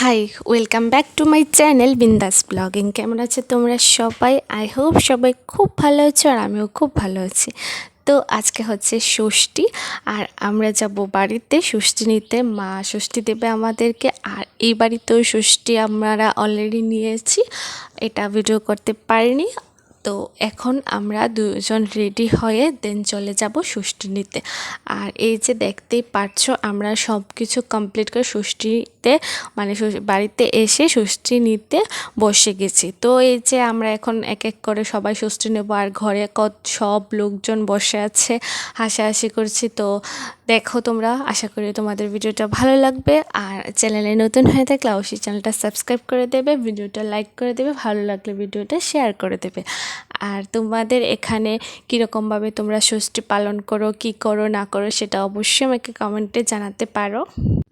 Hi welcome back to my channel Bindaas blogging কেমন আছে তোমরা সবাই? আই হোপ সবাই খুব ভালো আছো আর আমিও খুব ভালো আছি। তো আজকে হচ্ছে ষষ্ঠী আর আমরা যাব বাড়িতে। ষষ্ঠী নিতে মা ষষ্ঠী দেবে আমাদেরকে। আর এই বাড়িতেও ষষ্ঠী আমরা অলরেডি নিয়েছি। এটা ভিডিও করতে পারিনি। তো এখন আমরা দুজন রেডি হয়ে দেন চলে যাব ষষ্ঠী নিতে। আর এই যে দেখতেই পারছ, আমরা সব কিছু কমপ্লিট করে ষষ্ঠীতে মানে বাড়িতে এসে ষষ্ঠী নিতে বসে গেছি। তো এই যে আমরা এখন এক এক করে সবাই ষষ্ঠী নেব, আর ঘরে কত সব লোকজন বসে আছে, হাসাহাসি করছি। তো দেখো তোমরা, আশা করি তোমাদের ভিডিওটা ভালো লাগবে। আর চ্যানেলে নতুন হয়ে থাকলে অবশ্যই চ্যানেলটা সাবস্ক্রাইব করে দেবে, ভিডিওটা লাইক করে দেবে, ভালো লাগলে ভিডিওটা শেয়ার করে দেবে। আর তোমাদের এখানে কীরকমভাবে তোমরা ষষ্ঠী পালন করো, কি করো, না করো, সেটা অবশ্যই আমাকে কমেন্টে জানাতে পারো।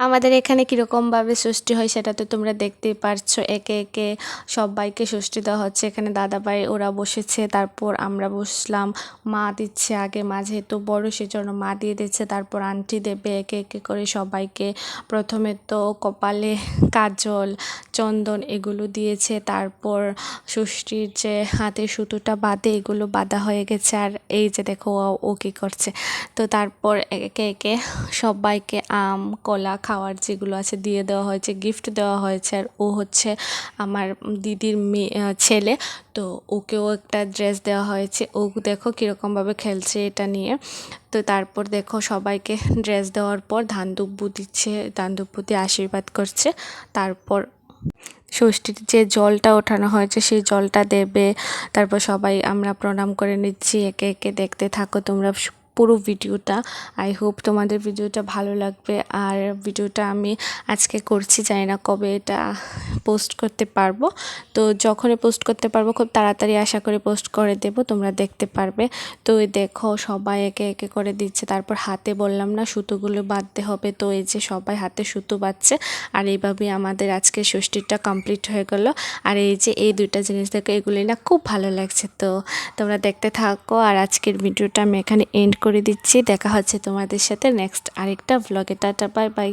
আমাদের এখানে কীরকমভাবে ষষ্ঠী হয় সেটা তো তোমরা দেখতেই পারছ। একে একে সবাইকে ষষ্ঠী দেওয়া হচ্ছে। এখানে দাদাভাই, ওরা বসেছে, তারপর আমরা বসলাম, মা দিচ্ছে আগে, মা যেহেতু বড় সেজন্য মা দিয়ে দিচ্ছে, তারপর আন্টি দেবে, একে একে করে সবাইকে। প্রথমে তো কপালে কাজল, চন্দন এগুলো দিয়েছে, তারপর ষষ্ঠীর যে হাতে সুতোটা বাঁধে, এগুলো বাঁধা হয়ে গেছে। আর এই যে দেখো, ও- ও কী করছে? তো তারপর একে একে সবাইকে আম, কলা খাওয়ার যেগুলো আছে দিয়ে দেওয়া হয়েছে গিফট দেওয়া হয়েছে। আর ও হচ্ছে আমার দিদির মেয়ে ছেলে। তো ওকেও একটা ড্রেস দেওয়া হয়েছে। ও দেখো কীরকমভাবে খেলছে এটা নিয়ে। তো তারপর দেখো সবাইকে ড্রেস দেওয়ার পর ধান দুব্বু দিচ্ছে ধান দিয়ে আশীর্বাদ করছে। তারপর ষষ্ঠীর যে জলটা ওঠানো হয়েছে সেই জলটা দেবে। তারপর সবাই আমরা প্রণাম করে নিচ্ছি, একে একে দেখতে থাকো তোমরা পুরো ভিডিওটা। আই হোপ তোমাদের ভিডিওটা ভালো লাগবে। আর ভিডিওটা আমি আজকে করছি, জানি না কবে এটা পোস্ট করতে পারব। তো যখনই পোস্ট করতে পারব, খুব তাড়াতাড়ি আশা করে পোস্ট করে দেব, তোমরা দেখতে পারবে। তো এই দেখো, সবাই একে একে করে দিচ্ছে। তারপর হাতে বললাম না, সুতোগুলো বাঁধতে হবে। তো এই যে সবাই হাতে সুতো বাঁধছে, আর এইভাবেই আমাদের আজকে ষষ্ঠীটা কমপ্লিট হয়ে গেল। আর এই যে এই দুইটা জিনিস দেখো এগুলি না খুব ভালো লাগছে। তো তোমরা দেখতে থাকো। আর আজকের ভিডিওটা আমি এখানে এন্ড করে দিচ্ছি। দেখা হচ্ছে তোমাদের সাথে নেক্সট আরেকটা ব্লগে টাটা বাই বাই।